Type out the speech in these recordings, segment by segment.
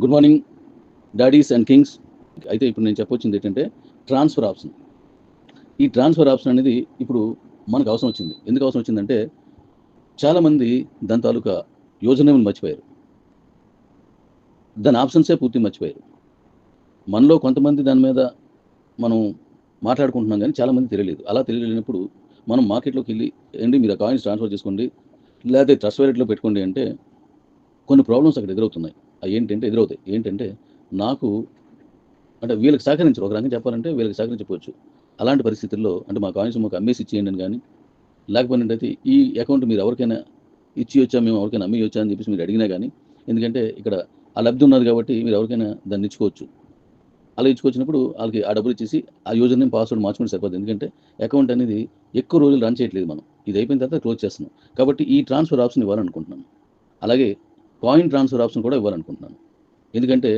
Good morning daddies and kings అయితే ఇప్పుడు నేను చెప్పొచ్చింది ఏంటంటే ట్రాన్స్ఫర్ ఆప్షన్ ఈ ట్రాన్స్ఫర్ ఆప్షన్ అనేది ఇప్పుడు మనకు అవసరం వచ్చింది. ఎందుకు అవసరం వచ్చిందంటే చాలామంది దాని తాలూకా యోజనని మర్చిపోయారు. దాని ఆప్షన్సే పూర్తి మర్చిపోయారు. మనలో కొంతమంది దాని మీద మనం మాట్లాడుకుంటున్నాం కానీ చాలామంది తెలియలేదు. అలా తెలియలేనప్పుడు మనం మార్కెట్లోకి వెళ్ళి ఏంటి మీరు ఆ కాయిన్స్ ట్రాన్స్ఫర్ చేసుకోండి లేకపోతే ట్రస్ట్ వ్యాలెట్లో పెట్టుకోండి అంటే కొన్ని ప్రాబ్లమ్స్ అక్కడ ఎదురవుతున్నాయి. ఏంటంటే ఎదురవుతాయి. ఏంటంటే నాకు అంటే వీళ్ళకి సహకరించరు. ఒక రకంగా చెప్పాలంటే వీళ్ళకి సహకరించకపోవచ్చు. అలాంటి పరిస్థితుల్లో అంటే మా కాయిన్స్ మాకు అమ్మేసి ఇచ్చేయండి అని కానీ లేకపోయినట్టయితే ఈ అకౌంట్ మీరు ఎవరికైనా ఇచ్చి వచ్చా మేము ఎవరికైనా అమ్మి వచ్చా అని చెప్పేసి మీరు అడిగినా కానీ ఎందుకంటే ఇక్కడ ఆ లబ్ధి ఉన్నది కాబట్టి మీరు ఎవరికైనా దాన్ని ఇచ్చుకోవచ్చు. అలా ఇచ్చుకొచ్చినప్పుడు వాళ్ళకి ఆ డబ్బులు ఇచ్చేసి ఆ యూజర్ నేమ్ పాస్వర్డ్ మార్చుకుంటే సరిపోతుంది ఎందుకంటే అకౌంట్ అనేది ఎక్కువ రోజులు రన్ చేయట్లేదు మనం. ఇది అయిపోయిన తర్వాత క్లోజ్ చేస్తున్నాం. కాబట్టి ఈ ట్రాన్స్ఫర్ ఆప్షన్ ఇవ్వాలనుకుంటున్నాను అలాగే కాయిన్ ట్రాన్స్ఫర్ ఆప్షన్ కూడా ఇవ్వాలనుకుంటున్నాను. ఎందుకంటే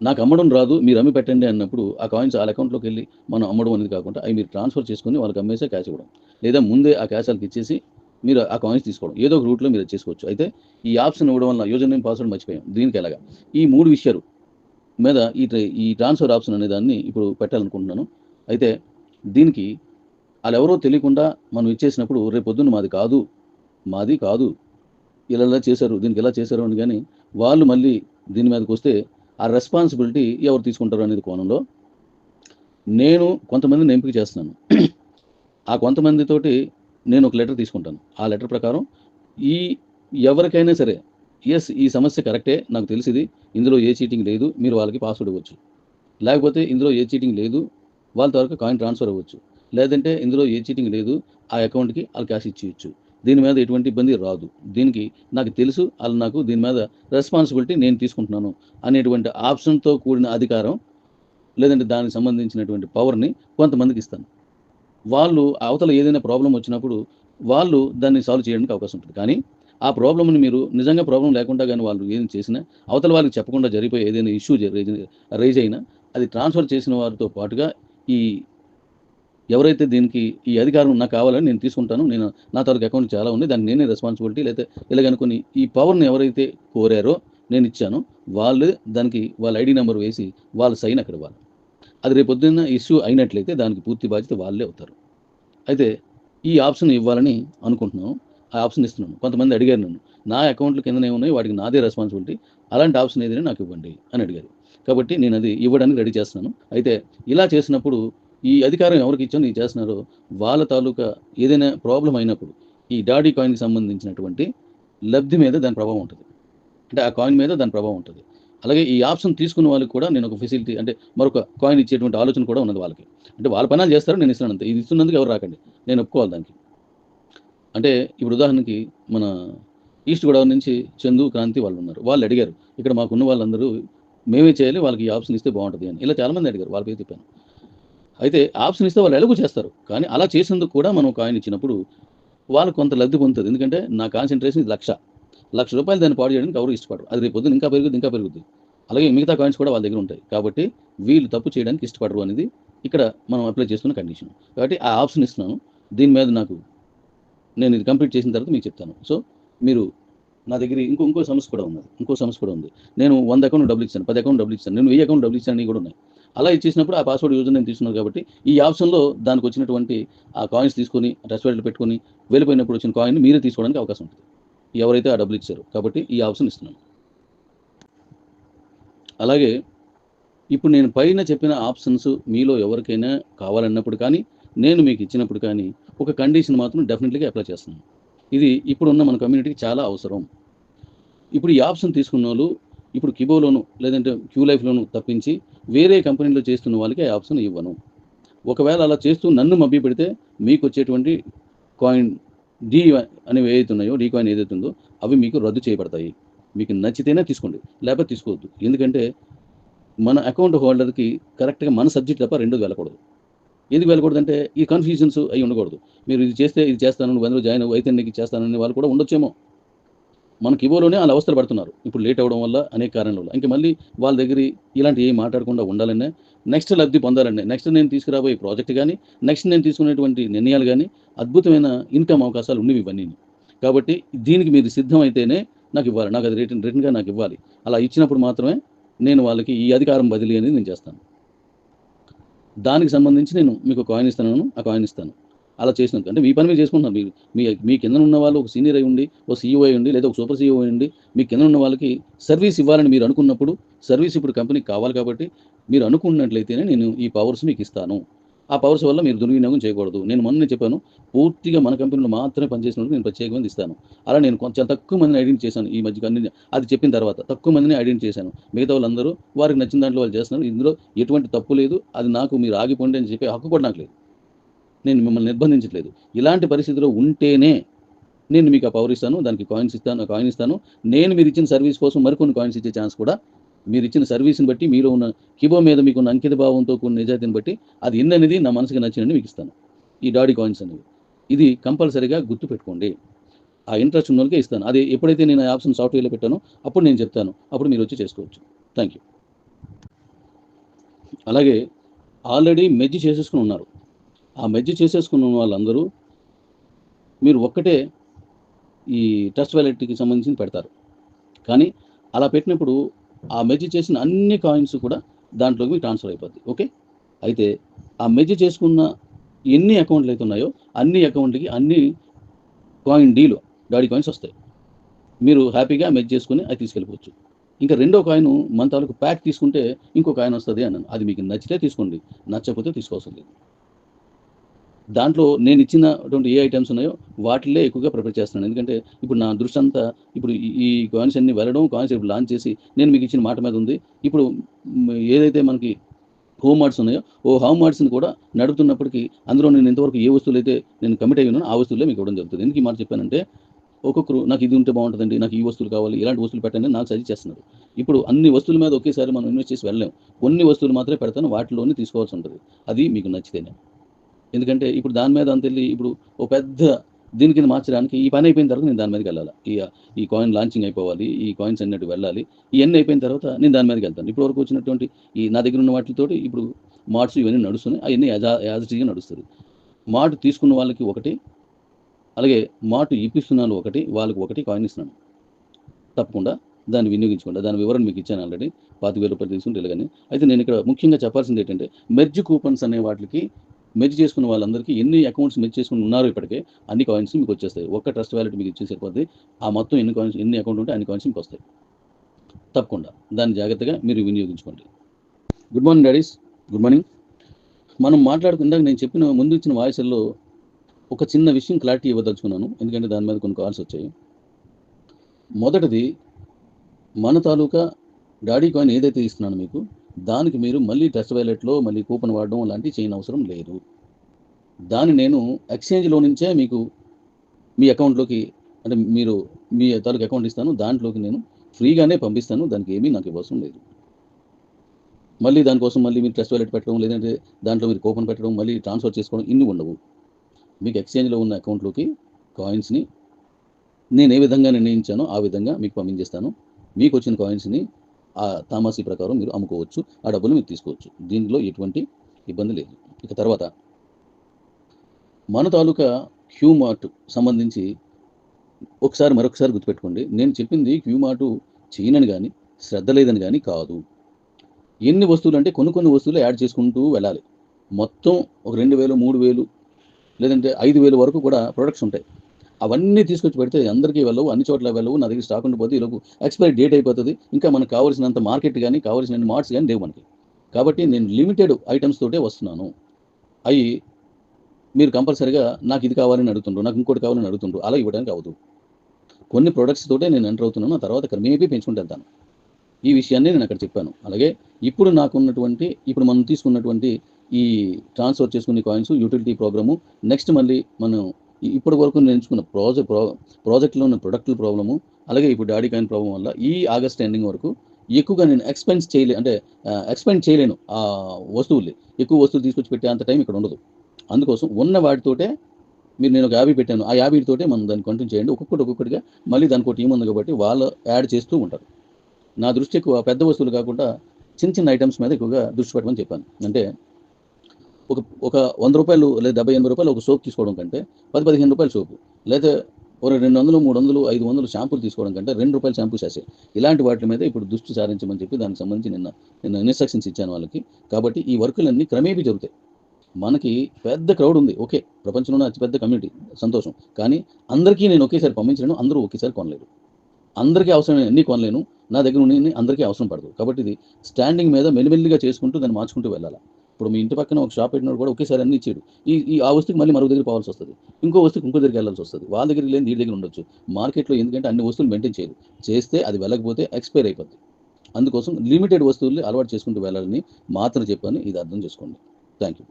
నాకు అమ్మడం రాదు మీరు అమ్మి పెట్టండి అన్నప్పుడు ఆ కాయిన్స్ వాళ్ళ అకౌంట్లోకి వెళ్ళి మనం అమ్మడం అనేది కాకుండా అవి మీరు ట్రాన్స్ఫర్ చేసుకుని వాళ్ళకి అమ్మేసే క్యాష్ ఇవ్వడం. లేదా ముందే ఆ క్యాష్ వాళ్ళకి ఇచ్చేసి మీరు ఆ కాయిన్స్ తీసుకోవడం. ఏదో ఒక రూట్లో మీరు చేసుకోవచ్చు. అయితే ఈ ఆప్షన్ ఇవ్వడం వల్ల యూజర్ నేమ్ పాస్వర్డ్ మర్చిపోయాం. దీనికి ఎలాగా? ఈ మూడు విషయాలు మీద ఈ ఈ ట్రాన్స్ఫర్ ఆప్షన్ అనే దాన్ని ఇప్పుడు పెట్టాలనుకుంటున్నాను. అయితే దీనికి వాళ్ళు ఎవరో తెలియకుండా మనం ఇచ్చేసినప్పుడు రేపు పొద్దున్న మాది కాదు మాది కాదు ఇలా ఇలా చేశారు దీనికి ఎలా చేశారు అని కానీ వాళ్ళు మళ్ళీ దీని మీదకి వస్తే ఆ రెస్పాన్సిబిలిటీ ఎవరు తీసుకుంటారు అనేది కోణంలో నేను కొంతమందిని ఎంపిక చేస్తున్నాను. ఆ కొంతమందితోటి నేను ఒక లెటర్ తీసుకుంటాను. ఆ లెటర్ ప్రకారం ఈ ఎవరికైనా సరే ఎస్ ఈ సమస్య కరెక్టే నాకు తెలిసింది ఇందులో ఏ చీటింగ్ లేదు మీరు వాళ్ళకి పాస్వర్డ్ ఇవ్వచ్చు. లేకపోతే ఇందులో ఏ చీటింగ్ లేదు వాళ్ళ ద్వారా కాయిన్ ట్రాన్స్ఫర్ అవ్వచ్చు. లేదంటే ఇందులో ఏ చీటింగ్ లేదు ఆ అకౌంట్కి వాళ్ళు క్యాష్ ఇచ్చేయచ్చు దీని మీద ఎటువంటి ఇబ్బంది రాదు. దీనికి నాకు తెలుసు అలా నాకు దీని మీద రెస్పాన్సిబిలిటీ నేను తీసుకుంటున్నాను అనేటువంటి ఆప్షన్తో కూడిన అధికారం లేదంటే దానికి సంబంధించినటువంటి పవర్ని కొంతమందికి ఇస్తాను. వాళ్ళు అవతల ఏదైనా ప్రాబ్లం వచ్చినప్పుడు వాళ్ళు దాన్ని సాల్వ్ చేయడానికి అవకాశం ఉంటుంది. కానీ ఆ ప్రాబ్లమ్ని మీరు నిజంగా ప్రాబ్లం లేకుండా కానీ వాళ్ళు ఏం చేసినా అవతల వాళ్ళకి చెప్పకుండా జరిగిపోయి ఏదైనా ఇష్యూ రైజ్ అయినా అది ట్రాన్స్ఫర్ చేసిన వారితో పాటుగా ఈ ఎవరైతే దీనికి ఈ అధికారం నాకు కావాలని నేను తీసుకుంటాను నేను నా తరగతి అకౌంట్ చాలా ఉంది దాన్ని నేనే రెస్పాన్సిబిలిటీ లేకపోతే ఇలాగనుకుని ఈ పవర్ని ఎవరైతే కోరారో నేను ఇచ్చాను వాళ్ళు దానికి వాళ్ళ ఐడి నెంబర్ వేసి వాళ్ళ సైన్ అక్కడ వాళ్ళు. అది రేపొద్దున్న ఇష్యూ అయినట్లయితే దానికి పూర్తి బాధ్యత వాళ్ళే అవుతారు. అయితే ఈ ఆప్షన్ ఇవ్వాలని అనుకుంటున్నాను ఆ ఆప్షన్ ఇస్తున్నాను. కొంతమంది అడిగారు నన్ను నా అకౌంట్లు కిందనే ఉన్నాయి వాటికి నాదే రెస్పాన్సిబిలిటీ అలాంటి ఆప్షన్ ఏదైనా నాకు ఇవ్వండి అని అడిగారు. కాబట్టి నేను అది ఇవ్వడానికి రెడీ చేస్తున్నాను. అయితే ఇలా చేసినప్పుడు ఈ అధికారం ఎవరికి ఇచ్చో నేను చేస్తున్నారో. వాళ్ళ తాలూకా ఏదైనా ప్రాబ్లం అయినప్పుడు ఈ డాడీ కాయిన్కి సంబంధించినటువంటి లబ్ధి మీద దాని ప్రభావం ఉంటుంది. అంటే ఆ కాయిన్ మీద దాని ప్రభావం ఉంటుంది. అలాగే ఈ ఆప్షన్ తీసుకున్న వాళ్ళకి కూడా నేను ఒక ఫెసిలిటీ అంటే మరొక కాయిన్ ఇచ్చేటువంటి ఆలోచన కూడా ఉన్నది వాళ్ళకి. అంటే వాళ్ళ పనాలు చేస్తారు నేను ఇస్తున్నాను అంతే. ఇది ఇస్తున్నందుకు ఎవరు రాకండి. నేను ఒప్పుకోవాలి దానికి. అంటే ఇప్పుడు ఉదాహరణకి మన ఈస్ట్ గోదావరి నుంచి చందు క్రాంతి వాళ్ళు ఉన్నారు. వాళ్ళు అడిగారు ఇక్కడ మాకున్న వాళ్ళందరూ మేమే చేయాలి వాళ్ళకి ఈ ఆప్షన్ ఇస్తే బాగుంటుంది అని. ఇలా చాలామంది అడిగారు వాళ్ళ పేరు చెప్పాను. అయితే ఆప్షన్ ఇస్తే వాళ్ళు ఎలాగో చేస్తారు. కానీ అలా చేసినందుకు కూడా మనం కాయిన్ ఇచ్చినప్పుడు వాళ్ళు కొంత లబ్ధి పొందుతుంది ఎందుకంటే నా కాన్సన్ట్రేషన్ ఇది లక్ష. లక్ష రూపాయలు దాన్ని పాడు చేయడానికి ఎవరు ఇష్టపడరు. అది రేపు ఇంకా పెరుగుద్ది ఇంకా పెరుగుద్ది. అలాగే మిగతా కాయిన్స్ కూడా వాళ్ళ దగ్గర ఉంటాయి. కాబట్టి వీళ్ళు తప్పు చేయడానికి ఇష్టపడరు అనేది ఇక్కడ మనం అప్లై చేస్తున్న కండిషన్ కాబట్టి ఆ ఆప్షన్ ఇస్తున్నాను. దీని మీద నాకు నేను ఇది కంప్లీట్ చేసిన తర్వాత మీకు చెప్తాను. సో మీరు నా దగ్గర ఇంకో ఇంకో సమస్య కూడా ఉన్నది. ఇంకో సమస్య కూడా ఉంది. నేను వంద అకౌంట్ డబ్బులు ఇచ్చాను పది అకౌంట్ డబ్బులు ఇచ్చాను. నేను వెయ్యి అకౌంట్ డబ్బులు ఇచ్చాను కూడా ఉన్నాయి. అలా ఇచ్చేసినప్పుడు ఆ పాస్వర్డ్ యూజర్ నేను తీసుకున్నాను కాబట్టి ఈ ఆప్షన్లో దానికి వచ్చినటువంటి ఆ కాయిన్స్ తీసుకొని రెస్టారెంట్లో పెట్టుకొని వెళ్ళిపోయినప్పుడు వచ్చిన కాయిన్ మీరే తీసుకోవడానికి అవకాశం ఉంటుంది. ఎవరైతే ఆ డబ్బులు ఇచ్చారో కాబట్టి ఈ ఆప్షన్ ఇస్తున్నాను. అలాగే ఇప్పుడు నేను పైన చెప్పిన ఆప్షన్స్ మీలో ఎవరికైనా కావాలన్నప్పుడు కానీ నేను మీకు ఇచ్చినప్పుడు కానీ ఒక కండిషన్ మాత్రం డెఫినెట్లీగా అప్లై చేస్తున్నాను. ఇది ఇప్పుడున్న మన కమ్యూనిటీకి చాలా అవసరం. ఇప్పుడు ఈ ఆప్షన్ తీసుకున్న వాళ్ళు ఇప్పుడు కిబోలోను లేదంటే క్యూ లైఫ్లోను తప్పించి వేరే కంపెనీలో చేస్తున్న వాళ్ళకి ఆ ఆప్షన్ ఇవ్వను. ఒకవేళ అలా చేస్తూ నన్ను మభ్య పెడితే మీకు వచ్చేటువంటి కాయిన్ డీ అనేవి ఏదైతే ఉన్నాయో డీ కాయిన్ ఏదైతే ఉందో అవి మీకు రద్దు చేయబడతాయి. మీకు నచ్చితేనే తీసుకోండి లేకపోతే తీసుకోవద్దు. ఎందుకంటే మన అకౌంట్ హోల్డర్కి కరెక్ట్గా మన సబ్జెక్ట్ తప్ప రెండు వెళ్ళకూడదు. ఎందుకు వెళ్ళకూడదు అంటే ఈ కన్ఫ్యూజన్స్ అవి ఉండకూడదు. మీరు ఇది చేస్తే ఇది చేస్తాను నువ్వు అందులో జాయిన్ అవ్వు, అయితే నీకు చేస్తానని వాళ్ళు కూడా ఉండొచ్చేమో. మనకి ఇవ్వలోనే వాళ్ళు అవస్థలు పడుతున్నారు. ఇప్పుడు లేట్ అవ్వడం వల్ల అనేక కారణాల వల్ల. ఇంకా మళ్ళీ వాళ్ళ దగ్గర ఇలాంటి ఏం మాట్లాడకుండా ఉండాలనే నెక్స్ట్ లబ్ధి పొందాలండి నెక్స్ట్ నేను తీసుకురాబోయే ప్రాజెక్ట్ కానీ నెక్స్ట్ నేను తీసుకునేటువంటి నిర్ణయాలు కానీ అద్భుతమైన ఇన్కమ్ అవకాశాలు ఉన్నవి ఇవన్నీ కాబట్టి దీనికి మీరు సిద్ధమైతేనే నాకు ఇవ్వాలి. నాకు అది రిటర్న్ రిటర్న్గా నాకు ఇవ్వాలి. అలా ఇచ్చినప్పుడు మాత్రమే నేను వాళ్ళకి ఈ అధికారం బదిలీ అనేది నేను చేస్తాను. దానికి సంబంధించి నేను మీకు కాయిన్ ఇస్తాను ఆ కాయిన్ ఇస్తాను. అలా చేసినందుకు. అంటే మీ పని మీరు చేసుకుంటున్నారు మీరు మీ మీ కింద ఉన్న వాళ్ళు ఒక సీనియర్ అయి ఉండి ఒక సీఈఓ అయి ఉండి లేదా ఒక సూపర్ సీఈఓ అయి ఉండి మీ కింద ఉన్న వాళ్ళకి సర్వీస్ ఇవ్వాలని మీరు అనుకున్నప్పుడు సర్వీస్ ఇప్పుడు కంపెనీకి కావాలి కాబట్టి మీరు అనుకున్నట్లయితేనే నేను ఈ పవర్స్ మీకు ఇస్తాను. ఆ పవర్స్ వల్ల మీరు దుర్వినియోగం చేయకూడదు. నేను మొన్న చెప్పాను పూర్తిగా మన కంపెనీలో మాత్రమే పనిచేసినప్పుడు నేను ప్రత్యేకమైన ఇస్తాను. అలా నేను కొంచెం తక్కువ మందిని ఐడెంటిఫై చేశాను. ఈ మధ్య అన్ని అది చెప్పిన తర్వాత తక్కువ మందిని ఐడెంటిఫై చేశాను. మిగతా వాళ్ళందరూ వారికి నచ్చిన దాంట్లో వాళ్ళు చేస్తున్నారు. ఇందులో ఎటువంటి తప్పు లేదు. అది నాకు మీరు ఆగిపోండి అని చెప్పే హక్కు కూడా నాకు లేదు. నేను మిమ్మల్ని నిర్బంధించట్లేదు. ఇలాంటి పరిస్థితిలో ఉంటేనే నేను మీకు ఆ పవర్ ఇస్తాను దానికి కాయిన్స్ ఇస్తాను కాయిన్ ఇస్తాను. నేను మీరు ఇచ్చిన సర్వీస్ కోసం మరికొన్ని కాయిన్స్ ఇచ్చే ఛాన్స్ కూడా మీరు ఇచ్చిన సర్వీస్ని బట్టి మీలో ఉన్న కిబో మీద మీకు ఉన్న అంకిత భావంతో కూడిన నిజాయితీని బట్టి అది ఎన్ని అనేది నా మనసుకి నచ్చినని మీకు ఇస్తాను. ఈ డాడీ కాయిన్స్ అనేవి. ఇది కంపల్సరీగా గుర్తు పెట్టుకోండి. ఆ ఇంట్రెస్ట్ ఉన్నోళ్ళకే ఇస్తాను. అది ఎప్పుడైతే నేను ఆ ఆప్షన్ సాఫ్ట్వేర్లో పెట్టానో అప్పుడు నేను చెప్తాను. అప్పుడు మీరు వచ్చి చేసుకోవచ్చు. థ్యాంక్ యూ అలాగే ఆల్రెడీ మెజ్జి చేసేసుకుని ఉన్నారు. ఆ మధ్య చేసేసుకున్న వాళ్ళందరూ మీరు ఒక్కటే ఈ ట్రస్ట్ వ్యాలెట్కి సంబంధించి పెడతారు. కానీ అలా పెట్టినప్పుడు ఆ మెజ్జి చేసిన అన్ని కాయిన్స్ కూడా దాంట్లోకి మీకు ట్రాన్స్ఫర్ అయిపోద్ది. ఓకే? అయితే ఆ మెజ్జి చేసుకున్న ఎన్ని అకౌంట్లు అయితే ఉన్నాయో అన్ని అకౌంట్కి అన్ని కాయిన్ డీలు డాడీ కాయిన్స్ వస్తాయి. మీరు హ్యాపీగా మెజ్ చేసుకుని అది తీసుకెళ్ళిపోవచ్చు. ఇంకా రెండో కాయిన్ మన తాలూకు ప్యాక్ తీసుకుంటే ఇంకో కాయిన్ వస్తుంది అన్నాను. అది మీకు నచ్చితే తీసుకోండి నచ్చకపోతే తీసుకోవాల్సింది లేదు. దాంట్లో నేను ఇచ్చినటువంటి ఏ ఐటమ్స్ ఉన్నాయో వాటిలే ఎక్కువగా ప్రిపేర్ చేస్తున్నాను. ఎందుకంటే ఇప్పుడు నా దృష్టి అంతా ఇప్పుడు ఈ- కాయిన్స్ అన్ని వెళ్ళడం కాయిన్స్ ఇప్పుడు లాంచ్ చేసి నేను మీకు ఇచ్చిన మాట మీద ఉంది. ఇప్పుడు ఏదైతే మనకి హోమ్ మార్ట్స్ ఉన్నాయో ఓ హోమ్ మార్ట్స్ని కూడా నడుపుతున్నప్పటికీ అందులో నేను ఇంతవరకు ఏ వస్తువులు అయితే నేను కమిట్ అయ్యి ఉన్నానో ఆ వస్తువులే మీకు ఇవ్వడం జరుగుతుంది. ఎందుకు ఈ మాట చెప్పానంటే ఒక్కొక్కరు నాకు ఇది ఉంటే బాగుంటుందండి నాకు ఈ వస్తువులు కావాలి ఇలాంటి వస్తువులు పెట్టండి నాకు సజెస్ట్ చేస్తున్నారు. ఇప్పుడు అన్ని వస్తువుల మీద ఒకేసారి మనం ఇన్వెస్ట్ చేసి వెళ్ళలేం. కొన్ని వస్తువులు మాత్రమే పెడతాను వాటిలోనే తీసుకోవాల్సి ఉంటుంది. అది మీకు నచ్చితేనే. ఎందుకంటే ఇప్పుడు దాని మీద అంత వెళ్ళి ఇప్పుడు ఓ పెద్ద దీని కింద మార్చడానికి ఈ పని అయిపోయిన తర్వాత నేను దాని మీదకి వెళ్ళాలి? ఈ ఈ కాయిన్ లాంచింగ్ అయిపోవాలి ఈ కాయిన్స్ అన్నట్టు వెళ్ళాలి ఇవన్నీ అయిపోయిన తర్వాత నేను దాని మీదకి వెళ్తాను. ఇప్పుడు వరకు వచ్చినటువంటి ఈ నా దగ్గర ఉన్న వాటితోటి ఇప్పుడు మార్ట్స్ ఇవన్నీ నడుస్తున్నాయి అవన్నీ యాజా యాజిటీగా నడుస్తుంది. మార్ట్ తీసుకున్న వాళ్ళకి ఒకటి అలాగే మార్ట్ ఇప్పిస్తున్నాను ఒకటి వాళ్ళకి ఒకటి కాయిన్ ఇస్తున్నాను. తప్పకుండా దాన్ని వినియోగించుకోండి. దాని వివరణ మీకు ఇచ్చాను ఆల్రెడీ పాతి వేల రూపాయలు తీసుకుంటే కానీ అయితే నేను ఇక్కడ ముఖ్యంగా చెప్పాల్సింది ఏంటంటే మెర్జ్ కూపన్స్ అనే వాటికి మెర్జ్ చేసుకున్న వాళ్ళందరికీ ఎన్ని అకౌంట్స్ మెర్జ్ చేసుకుని ఉన్నారో ఇప్పటికే అన్ని కాయిన్స్ మీకు వచ్చేస్తాయి. ఒక్క ట్రస్ట్ వ్యాలెట్ మీకు ఇచ్చేసి సరిపోతుంది ఆ మొత్తం ఎన్ని కాయిన్స్ ఎన్ని అకౌంట్ ఉంటే అన్ని కాయిన్స్ మీకు వస్తాయి. తప్పకుండా. దాన్ని జాగ్రత్తగా మీరు వినియోగించుకోండి. Good morning daddies good morning మనం మాట్లాడుకుందాక నేను చెప్పిన ముందు ఇచ్చిన వాయిస్లో ఒక చిన్న విషయం క్లారిటీ ఇవ్వదలుచుకున్నాను. ఎందుకంటే దాని మీద కొన్ని కాల్స్ వచ్చాయి. మొదటిది మన తాలూకా డాడీ కాయిన్ ఏదైతే ఇస్తున్నాను మీకు దానికి మీరు మళ్ళీ టెస్ట్ వ్యాలెట్లో మళ్ళీ కూపన్ వాడడం లాంటివి చేయని అవసరం లేదు. దాన్ని నేను ఎక్స్చేంజ్లో నుంచే మీకు మీ అకౌంట్లోకి అంటే మీరు మీ తాలూకు అకౌంట్ ఇస్తాను దాంట్లోకి నేను ఫ్రీగానే పంపిస్తాను దానికి ఏమీ నాకు ఇవ్వసం లేదు. మళ్ళీ దానికోసం మళ్ళీ మీరు టెస్ట్ వ్యాలెట్ పెట్టడం లేదంటే దాంట్లో మీరు కూపన్ పెట్టడం మళ్ళీ ట్రాన్స్ఫర్ చేసుకోవడం ఇన్ని ఉండవు. మీకు ఎక్స్చేంజ్లో ఉన్న అకౌంట్లోకి కాయిన్స్ని నేను ఏ విధంగా నిర్ణయించానో ఆ విధంగా మీకు పంపించేస్తాను. మీకు వచ్చిన కాయిన్స్ని ఆ తామాసీ ప్రకారం మీరు అమ్ముకోవచ్చు ఆ డబ్బులు మీరు తీసుకోవచ్చు. దీనిలో ఎటువంటి ఇబ్బంది లేదు. ఇక తర్వాత మన తాలూకా క్యూ మార్ట్ సంబంధించి ఒకసారి మరొకసారి గుర్తుపెట్టుకోండి. నేను చెప్పింది క్యూ మార్ట్ చేయనని కానీ శ్రద్ధ లేదని కానీ కాదు. ఎన్ని వస్తువులు అంటే కొన్ని కొన్ని వస్తువులు యాడ్ చేసుకుంటూ వెళ్ళాలి. మొత్తం ఒక రెండు వేలు మూడు వేలు లేదంటే ఐదు వేలు వరకు కూడా ప్రొడక్ట్స్ ఉంటాయి. అవన్నీ తీసుకొచ్చి పెడితే అందరికీ వెళ్ళవు అన్ని చోట్ల వెళ్ళవు నా దగ్గర స్టాక్ ఉండిపోతే ఈలోపు ఎక్స్పైరీ డేట్ అయిపోతుంది. ఇంకా మనకు కావాల్సినంత మార్కెట్ కానీ కావాల్సిన మార్ట్స్ కానీ లేవు మనకి. కాబట్టి నేను లిమిటెడ్ ఐటమ్స్ తోటే వస్తున్నాను. అవి మీరు కంపల్సరీగా నాకు ఇది కావాలని అడుగుతుండ్రు నాకు ఇంకోటి కావాలని అడుగుతుండ్రు అలా ఇవ్వడానికి అవ్వదు కొన్ని ప్రొడక్ట్స్ తోటే నేను ఎంటర్ అవుతున్నాను ఆ తర్వాత క్రమేపీ పెంచుకుంటూ వెళ్తాను. ఈ విషయాన్ని నేను అక్కడ చెప్పాను. అలాగే ఇప్పుడు నాకు ఉన్నటువంటి ఇప్పుడు మనం తీసుకున్నటువంటి ఈ ట్రాన్స్ఫర్ చేసుకునే కాయిన్స్ యూటిలిటీ ప్రోగ్రాము నెక్స్ట్ మళ్ళీ మనం ఇప్పటి వరకు నేను ఎంచుకున్న ప్రాజెక్ట్ ప్రో ప్రాజెక్ట్లో ఉన్న ప్రొడక్ట్ల ప్రాబ్లము అలాగే ఇప్పుడు డాడీ కాయిన్ ప్రాబ్లం వల్ల ఈ ఆగస్ట్ ఎండింగ్ వరకు ఎక్కువగా నేను ఎక్స్పెన్స్ చేయలే అంటే ఎక్స్పెండ్ చేయలేను ఆ వస్తువుల్ని. ఎక్కువ వస్తువులు తీసుకొచ్చి పెట్టే అంత టైం ఇక్కడ ఉండదు. అందుకోసం ఉన్న వాటితోటే మీరు నేను ఒక యాభై పెట్టాను. ఆ యాభైతోటే మనం దాన్ని కంటిన్యూ చేయండి. ఒక్కొక్కటి ఒక్కొక్కటిగా మళ్ళీ దానికి ఒక టీం ఉంది కాబట్టి వాళ్ళు యాడ్ చేస్తూ ఉంటారు. నా దృష్టి ఎక్కువ పెద్ద వస్తువులు కాకుండా చిన్న చిన్న ఐటమ్స్ మీద ఎక్కువగా దృష్టి పెట్టమని చెప్పాను. అంటే ఒక ఒక వంద రూపాయలు లేదా డెబ్బై ఎనభై రూపాయలు ఒక సోప్ తీసుకోవడం కంటే పది పదిహేను రూపాయల సోపు. లేదా ఒక రెండు వందలు మూడు వందలు ఐదు వందలు షాంపూలు తీసుకోవడం కంటే రెండు రూపాయలు షాంపూ చేసే. ఇలాంటి వాటి మీద ఇప్పుడు దృష్టి సారించమని చెప్పి దానికి సంబంధించి నిన్న నిన్న ఇన్స్ట్రక్షన్స్ ఇచ్చాను వాళ్ళకి. కాబట్టి ఈ వర్కులన్నీ క్రమేపీ జరుగుతాయి. మనకి పెద్ద క్రౌడ్ ఉంది. ఓకే ప్రపంచంలోనే అతిపెద్ద కమ్యూనిటీ. సంతోషం. కానీ అందరికీ నేను ఒకేసారి పంపించలేను అందరూ ఒకేసారి కొనలేరు. అందరికీ అవసరమైన అన్ని కొనలేను నా దగ్గర ఉన్న అందరికీ అవసరం పడదు. కాబట్టి ఇది స్టాండింగ్ మీద మెల్లిమెల్లిగా చేసుకుంటూ దాన్ని మార్చుకుంటూ వెళ్ళాలి? ఇప్పుడు మీ ఇంటి పక్కన ఒక షాప్ పెట్టినప్పుడు కూడా ఒకేసారి అన్ని ఇచ్చాడు. ఈ ఈ ఆ వస్తువుకి మళ్ళీ మరొక దగ్గర పోవాల్సి వస్తుంది. ఇంకో వస్తువుకి ఇంకో దగ్గరికి వెళ్ళాల్సి వస్తుంది. వాళ్ళ దగ్గర లేని దీని దగ్గర ఉండొచ్చు. మార్కెట్లో ఎందుకంటే అన్ని వస్తువులు మెయింటైన్ చేయదు చేస్తే అది వెళ్ళకపోతే ఎక్స్పైర్ అయిపోద్ది. అందుకోసం లిమిటెడ్ వస్తువుల్ని అలవాటు చేసుకుంటూ వెళ్ళాలని మాత్రం చెప్పని ఇది అర్థం చేసుకోండి. Thank you